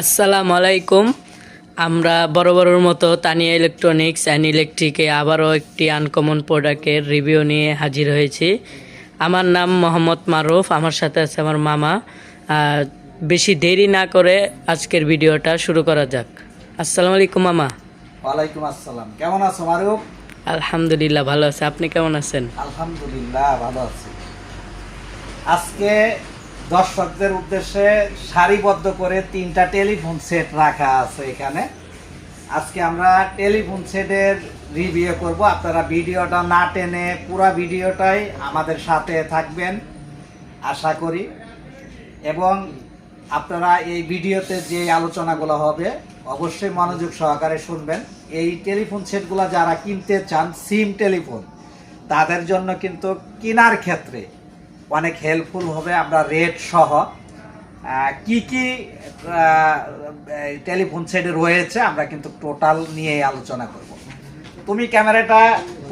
আসসালামু আলাইকুম আমরা বড় বড়র মতো তানিয়া ইলেকট্রনিক্স অ্যান্ড ইলেকট্রিকে আবারও একটি আনকমন প্রোডাক্টের রিভিউ নিয়ে হাজির হয়েছি। আমার নাম মোহাম্মদ মারুফ আমার সাথে আছে আমার মামা। বেশি দেরি না করে আজকের ভিডিওটা শুরু করা যাক। আসসালামু আলাইকুম মামা। ওয়ালাইকুম আসসালাম। কেমন আছো মারুফ? আলহামদুলিল্লাহ ভালো আছে। আপনি কেমন আছেন? আলহামদুলিল্লাহ ভালো আছি। আজকে দর্শকদের উদ্দেশ্যে সারিবদ্ধ করে তিনটা টেলিফোন সেট রাখা আছে এখানে। আজকে আমরা টেলিফোন সেটের রিভিউ করব। আপনারা ভিডিওটা না টেনে পুরো ভিডিওটাই আমাদের সাথে থাকবেন, আশা করি। এবং আপনারা এই ভিডিওতে যে আলোচনাগুলো হবে, অবশ্যই মনোযোগ সহকারে শুনবেন। এই টেলিফোন সেটগুলো যারা কিনতে চান, সিম টেলিফোন, তাদের জন্য কিন্তু কেনার ক্ষেত্রে অনেক হেল্পফুল হবে, আমরা রেট সহ। কি কি টেলিফোন সেটে রয়েছে, আমরা কিন্তু টোটাল নিয়ে আলোচনা করব। তুমি ক্যামেরাটা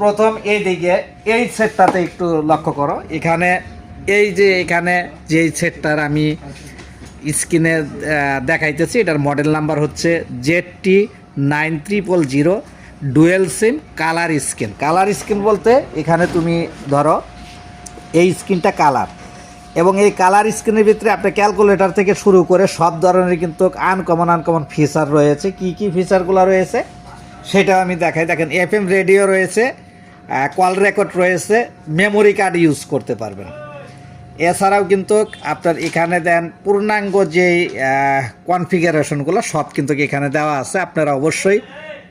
প্রথম এই দিকে এই সেটটাতে একটু লক্ষ্য করো। এখানে, এই যে এখানে যে সেটটার আমি স্ক্রিনে দেখাইতেছি, এটার মডেল নাম্বার হচ্ছে Z T nine triple zero dual SIM colour screen colour screen বলতে এখানে তুমি ধরো এই স্ক্রিনটা কালার। এবং এই কালার স্ক্রিনের ভিতরে আপনার ক্যালকুলেটর থেকে শুরু করে সব ধরনের কিন্তু আনকমন আনকমন ফিচার রয়েছে। কি কি ফিচারগুলো রয়েছে? সেটাও আমি দেখাই। দেখেন এফ এম রেডিও রয়েছে কল রেকর্ড রয়েছে, মেমোরি কার্ড ইউজ করতে পারবেন। এছাড়াও কিন্তু আপনার এখানে দেন পূর্ণাঙ্গ যে কনফিগারেশনগুলো সব কিন্তু এখানে দেওয়া আছে। আপনারা অবশ্যই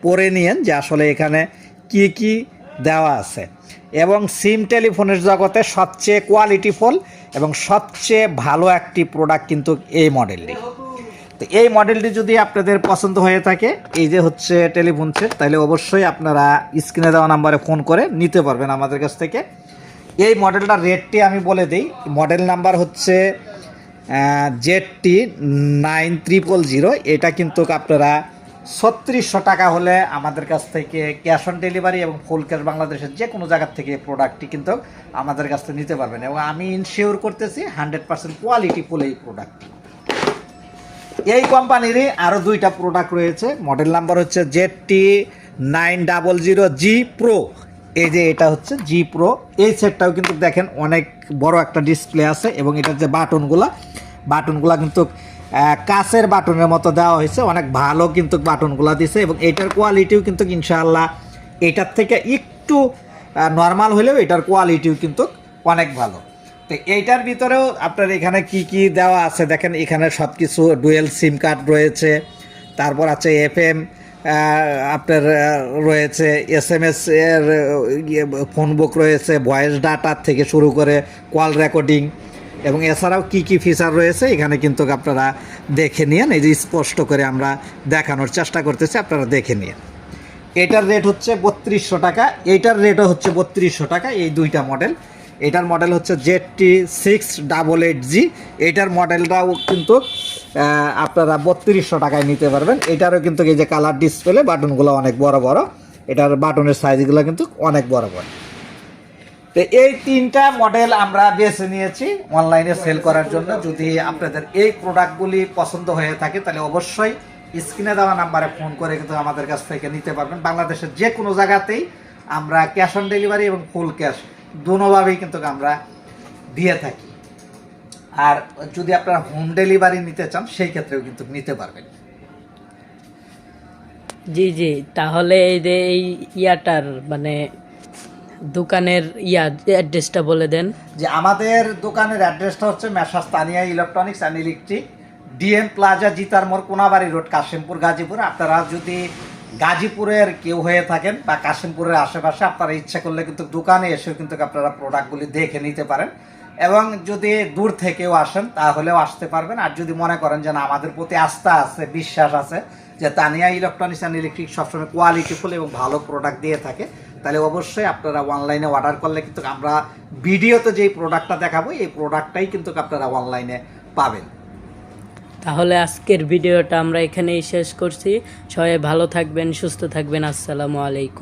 পড়ে নিয়েন যে আসলে এখানে কি কি দেওয়া আছে। এবং সিম টেলিফোনের জগতে সবচেয়ে কোয়ালিটি কোয়ালিটিফুল এবং সবচেয়ে ভালো একটি প্রোডাক্ট কিন্তু এই মডেলটি তো এই মডেলটি যদি আপনাদের পছন্দ হয়ে থাকে, এই যে হচ্ছে টেলিফোন সেট তাহলে অবশ্যই আপনারা স্ক্রিনে দেওয়া নাম্বারে ফোন করে নিতে পারবেন আমাদের কাছ থেকে। এই মডেলটার রেটটি আমি বলে দিই মডেল নাম্বার হচ্ছে Z T nine triple zero এটা কিন্তু আপনারা ছত্রিশশো টাকা হলে আমাদের কাছ থেকে ক্যাশ অন ডেলিভারি এবং ফুল ক্যাশ বাংলাদেশের যে কোনো জায়গার থেকে প্রোডাক্টটি কিন্তু আমাদের কাছ থেকে নিতে পারবেন এবং আমি ইনশিওর করতেছি হান্ড্রেড পার্সেন্ট কোয়ালিটি ফুল এই প্রোডাক্টটি এই কোম্পানিরই আরও দুইটা প্রোডাক্ট রয়েছে। মডেল নাম্বার হচ্ছে Z T nine double zero G pro এই যে এটা হচ্ছে জি প্রো এই সেটটাও কিন্তু দেখেন অনেক বড় একটা ডিসপ্লে আছে এবং এটার যে বাটনগুলো বাটনগুলো কিন্তু কাচের বাটনের মতো দেওয়া হয়েছে। অনেক ভালো কিন্তু বাটনগুলো দিছে এবং এটার কোয়ালিটিও কিন্তু ইনশাআল্লাহ এটার থেকে একটু নর্মাল হলেও এটার কোয়ালিটিও কিন্তু অনেক ভালো। তো এইটার ভিতরেও আপনার এখানে কি কি দেওয়া আছে? দেখেন এখানে সব কিছু ডুয়েল সিম কার্ড রয়েছে, তারপর আছে এফ এম আপনার রয়েছে এস এম এস এর ফোন বুক রয়েছে ভয়েস ডাটার থেকে শুরু করে কল রেকর্ডিং এবং এছাড়াও কি কি ফিচার রয়েছে, এখানে কিন্তু আপনারা দেখে নিন এই যে স্পষ্ট করে আমরা দেখানোর চেষ্টা করতেছি, আপনারা দেখে নিন এটার রেট হচ্ছে বত্রিশশো টাকা। এইটার রেটও হচ্ছে বত্রিশশো টাকা, এই দুইটা মডেল এটার মডেল হচ্ছে Z T six double eight G এটার মডেলটাও কিন্তু আপনারা বত্রিশশো টাকায় নিতে পারবেন। এটারও কিন্তু এই যে কালার ডিসপ্লে বাটনগুলো অনেক বড় বড়। এটার বাটনের সাইজগুলো কিন্তু অনেক বড় বড়। তো এই তিনটা মডেল আমরা বেছে নিয়েছি অনলাইনে সেল করার জন্য। যদি আপনাদের এই প্রোডাক্টগুলি পছন্দ হয়ে থাকে, তাহলে অবশ্যই স্ক্রিনে দেওয়া নাম্বারে ফোন করে কিন্তু আমাদের কাছ থেকে নিতে পারবেন। বাংলাদেশের যে কোনো জায়গাতেই আমরা ক্যাশ অন ডেলিভারি এবং ফুল ক্যাশ দুনোভাবেই কিন্তু আমরা দিয়ে থাকি। আর যদি আপনারা হোম ডেলিভারি নিতে চান, সেই ক্ষেত্রেও কিন্তু নিতে পারবেন। জি জি। তাহলে এই যে এই ইয়াটার মানে দোকানের ইয়া অ্যাড্রেসটা বলে দেন। যে আমাদের দোকানের অ্যাড্রেসটা হচ্ছে messrs Tania electronics and electric DM plaza, Jitar মোড়, কোনাবাড়ি রোড, কাশিমপুর, গাজীপুর। আপনারা যদি গাজীপুরের কেউ হয়ে থাকেন বা কাশিমপুরের আশেপাশে, আপনারা ইচ্ছা করলে কিন্তু দোকানে এসেও কিন্তু আপনারা প্রোডাক্টগুলি দেখে নিতে পারেন। এবং যদি দূর থেকেও আসেন, তাহলেও আসতে পারবেন। আর যদি মনে করেন যে না, আমাদের প্রতি আস্থা আছে, বিশ্বাস আছে যে তানিয়া ইলেকট্রনিক্স অ্যান্ড ইলেকট্রিক সবসময় কোয়ালিটিফুল এবং ভালো প্রোডাক্ট দিয়ে থাকে, তাহলে অবশ্যই আপনারা অনলাইনে অর্ডার করলে কিন্তু আমরা ভিডিওতে যেই প্রোডাক্টটা দেখাবো, এই প্রোডাক্টটাই কিন্তু আপনারা অনলাইনে পাবেন। তাহলে আজকের ভিডিওটা আমরা এখানেই শেষ করছি। সবাই ভালো থাকবেন, সুস্থ থাকবেন। আসসালামু আলাইকুম।